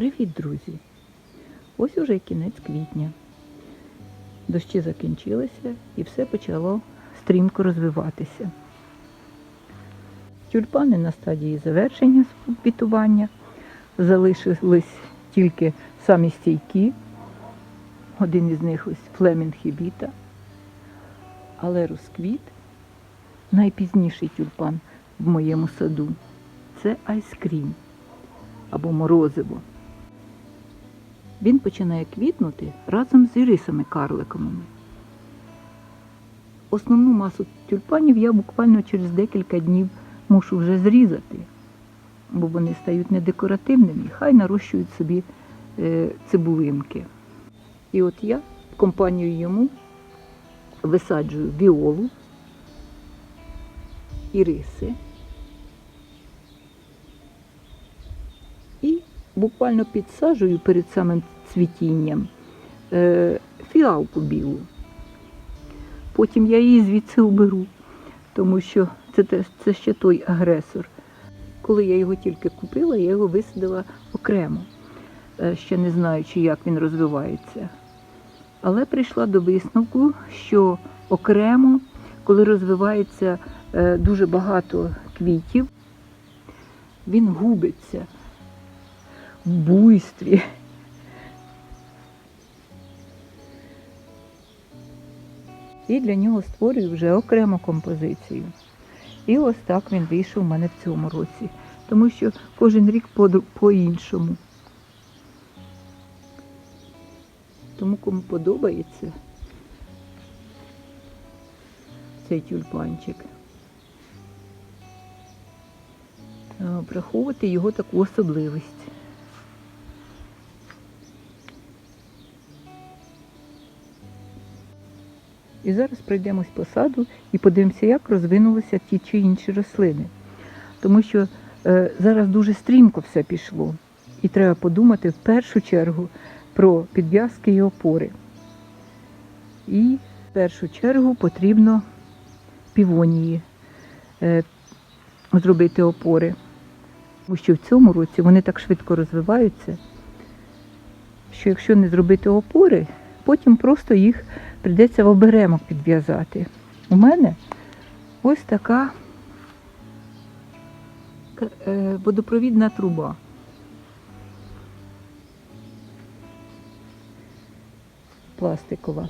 Привіт, друзі! Ось уже кінець квітня. Дощі закінчилися і все почало стрімко розвиватися. Тюльпани на стадії завершення квітування. Залишились тільки самі стійкі. Один із них ось Флемінг Хібіта. Але розквіт найпізніший тюльпан в моєму саду це айскрім або морозиво. Він починає квітнути разом з ірисами карликовими. Основну масу тюльпанів я буквально через декілька днів мушу вже зрізати, бо вони стають недекоративними, хай нарощують собі е, цибулинки. І от я в компанію йому висаджую віолу, іриси. І буквально підсаджую перед самим цвітінням е, фіалку білу. Потім я її звідси уберу, тому що це, це ще той агресор. Коли я його тільки купила, я його висадила окремо, е, ще не знаючи, як він розвивається. Але прийшла до висновку, що окремо, коли розвивається е, дуже багато квітів, він губиться в буйстві. І для нього створюю вже окрему композицію. І ось так він вийшов у мене в цьому році. Тому що кожен рік по- по-іншому. Тому кому подобається цей тюльпанчик, враховувати його таку особливість. І зараз пройдемось по саду і подивимося, як розвинулися ті чи інші рослини. Тому що е, зараз дуже стрімко все пішло. І треба подумати в першу чергу про підв'язки і опори. І в першу чергу потрібно півонії е, зробити опори. Тому що в цьому році вони так швидко розвиваються, що якщо не зробити опори, потім просто їх прийдеться в оберемок підв'язати. У мене ось така е, водопровідна труба. Пластикова.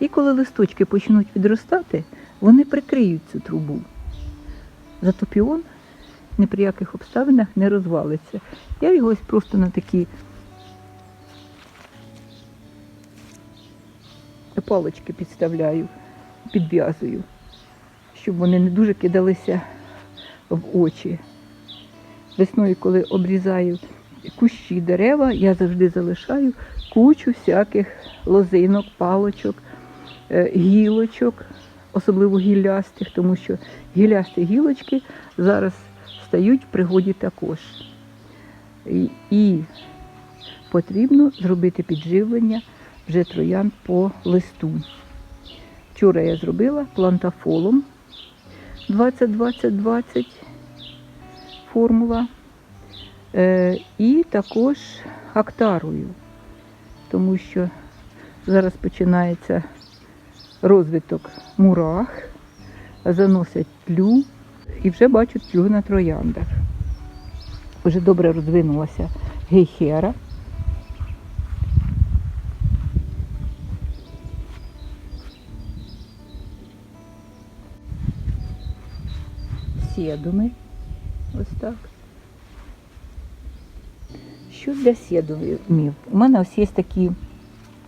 І коли листочки почнуть відростати, вони прикриють цю трубу. Зато піон ні при яких обставинах не розвалиться. Я його ось просто на такі палочки підставляю, підв'язую, щоб вони не дуже кидалися в очі. Весною, коли обрізаю кущі дерева, я завжди залишаю кучу всяких лозинок, палочок, е, гілочок, особливо гіллястих, тому що гіллясті гілочки зараз стають в пригоді також. І потрібно зробити підживлення вже троян по листу. Вчора я зробила плантафолом 20-20-20 формула. Е, і також актарою, тому що зараз починається розвиток мурах, заносять тлю і вже бачу тлю на трояндах. Вже добре розвинулася гейхера. Сєдуми. Ось так. Що для сєдумів? У мене ось є такі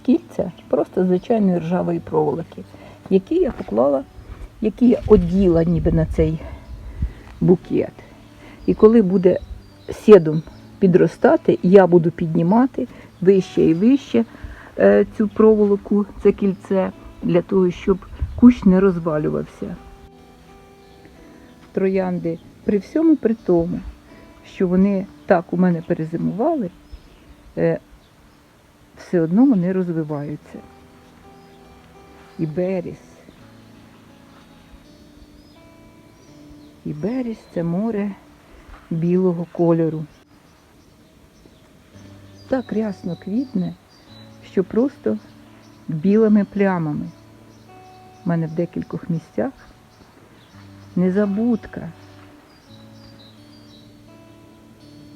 кільця, просто звичайної ржавої проволоки, які я поклала, які я оділа ніби на цей букет. І коли буде сєдум підростати, я буду піднімати вище і вище е, цю проволоку, це кільце, для того, щоб кущ не розвалювався. Троянди при всьому при тому, що вони так у мене перезимували, е, все одно вони розвиваються. І беріс. І беріс це море білого кольору. так рясно квітне, що просто білими плямами. У мене в декількох місцях незабудка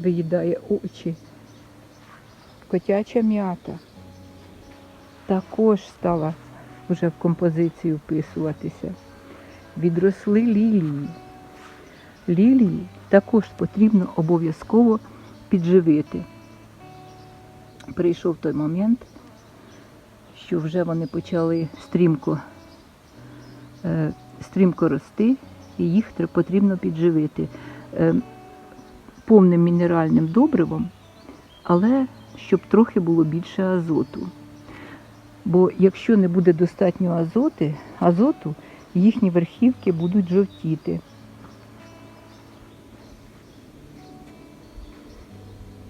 виїдає очі. Котяча м'ята також стала вже в композицію вписуватися. Відросли лілії. Лілії також потрібно обов'язково підживити. Прийшов той момент, що вже вони почали стрімко, е, стрімко рости, і їх потрібно підживити е, повним мінеральним добривом, але щоб трохи було більше азоту. Бо якщо не буде достатньо азоти, азоту, їхні верхівки будуть жовтіти.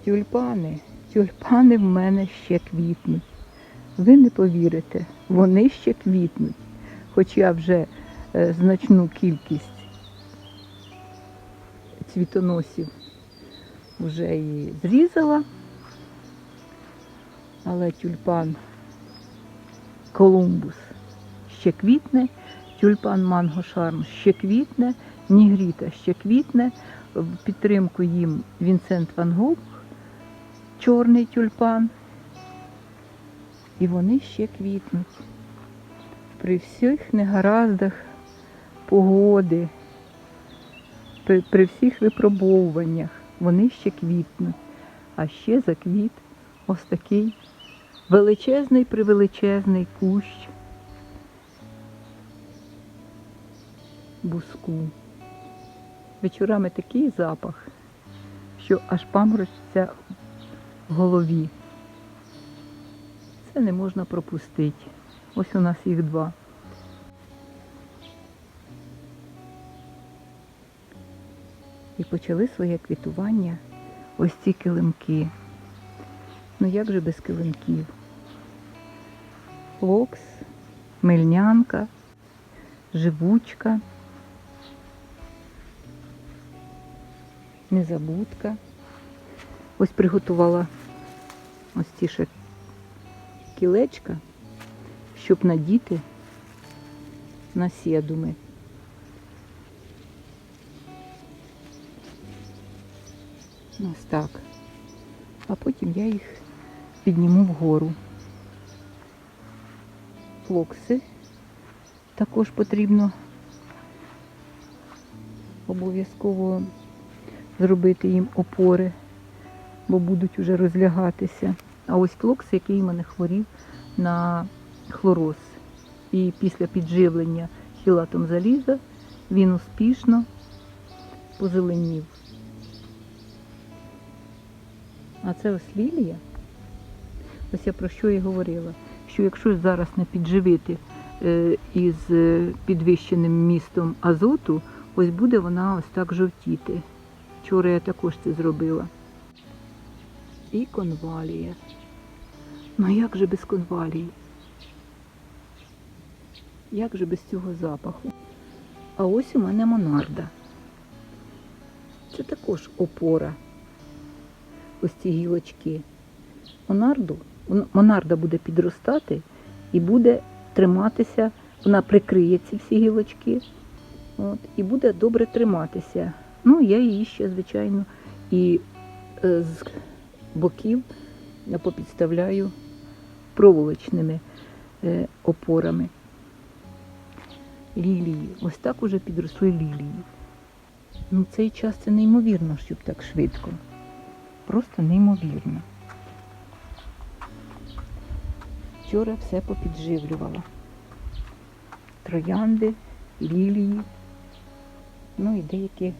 Тюльпани, тюльпани в мене ще квітнуть. Ви не повірите, вони ще квітнуть. Хоч я вже е, значну кількість цвітоносів вже і зрізала, але тюльпан Колумбус ще квітне, тюльпан Манго Шарм ще квітне, Нігріта ще квітне, в підтримку їм Вінсент Ван Гог, чорний тюльпан. І вони ще квітнуть. При всіх негараздах погоди, при, при всіх випробовуваннях вони ще квітнуть. А ще заквіт ось такий величезний превеличезний кущ буску. Вечорами такий запах, що аж паморочиться в голові. Це не можна пропустити. Ось у нас їх два. І почали своє квітування ось ці килимки. Ну як же без килимків? Флокс, мельнянка, живучка, незабудка. Ось приготувала ось ті ще кілечка, щоб надіти на сєдуми. Ось так. А потім я їх підніму вгору. Флокси також потрібно обов'язково зробити їм опори, бо будуть уже розлягатися. А ось флокс, який в мене хворів на хлороз. І після підживлення хілатом заліза він успішно позеленів. А це ось лілія. Ось я про що і говорила. Що якщо зараз не підживити е, із е, підвищеним містом азоту, ось буде вона ось так жовтіти. Вчора я також це зробила. І конвалія. Ну як же без конвалії? Як же без цього запаху? А ось у мене монарда. Це також опора. Ось ці гілочки. Монарду, монарда буде підростати і буде триматися, вона прикриє ці всі гілочки. От, і буде добре триматися. Ну, я її ще, звичайно, і е, з боків я попідставляю проволочними е, опорами. Лілії. Ось так уже підросли лілії. Ну, цей час це неймовірно, щоб так швидко. Просто неймовірно. Вчора все попідживлювала. Троянди, лілії, ну і деякі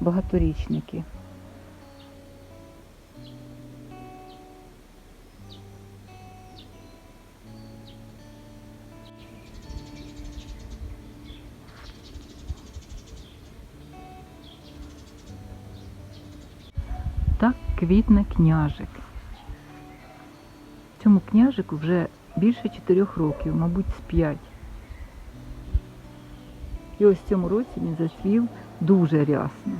багаторічники. Квітне княжик. Цьому княжику вже більше чотирьох років, мабуть, з п'ять. І ось в цьому році він засвів дуже рясно.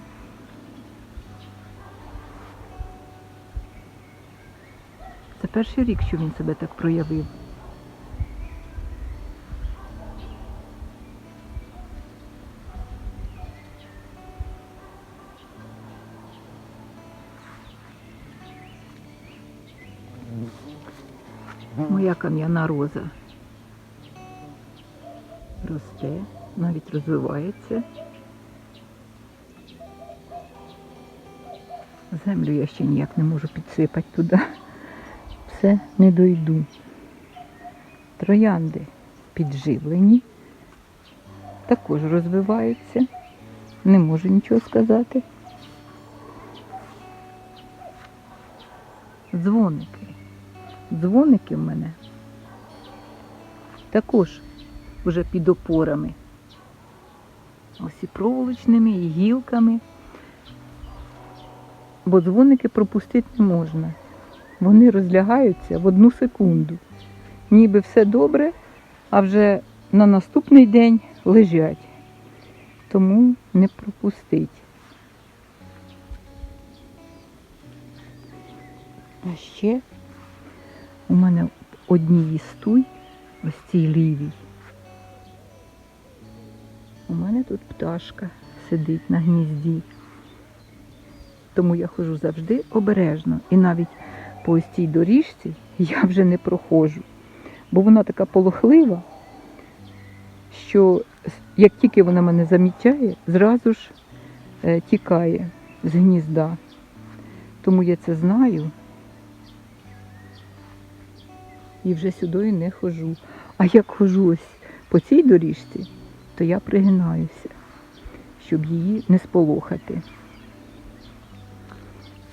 Це перший рік, що він себе так проявив. Моя кам'яна роза росте, навіть розвивається. Землю я ще ніяк не можу підсипати туди. Все не дойду. Троянди підживлені, також розвиваються. Не можу нічого сказати. Дзвоники. Дзвоники в мене також вже під опорами. Ось і проволочними, і гілками. Бо дзвоники пропустити не можна. Вони розлягаються в одну секунду. Ніби все добре, а вже на наступний день лежать. Тому не пропустить. А ще у мене одній із туй, ось цій лівій. У мене тут пташка сидить на гнізді. Тому я ходжу завжди обережно. І навіть по ось цій доріжці я вже не проходжу. Бо вона така полохлива, що як тільки вона мене замічає, зразу ж е, тікає з гнізда. Тому я це знаю і вже сюди не ходжу. А як ходжу ось по цій доріжці, то я пригинаюся, щоб її не сполохати.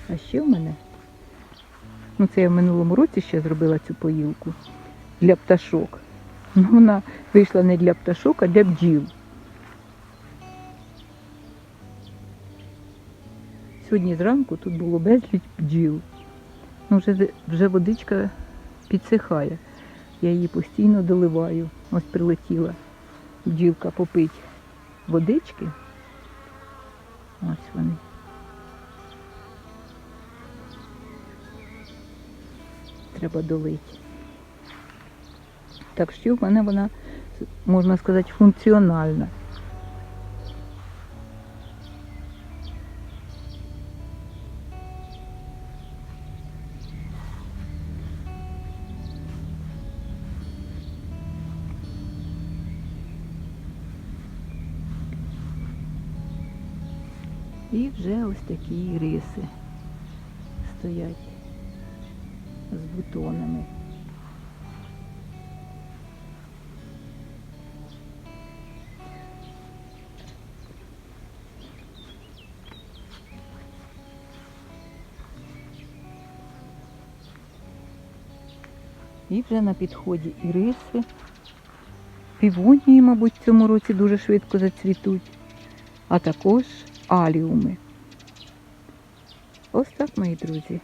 А ще в мене, ну це я в минулому році ще зробила цю поїлку для пташок. Ну, вона вийшла не для пташок, а для бджіл. Сьогодні зранку тут було безліч бджіл. Ну, вже, вже водичка підсихає. Я її постійно доливаю. Ось прилетіла бджілка попить водички. Ось вони. Треба долити. Так що в мене вона, можна сказати, функціональна. І вже ось такі риси стоять з бутонами. І вже на підході іриси. Півонії, мабуть, в цьому році дуже швидко зацвітуть, а також аліуми. Ось так, мої друзі.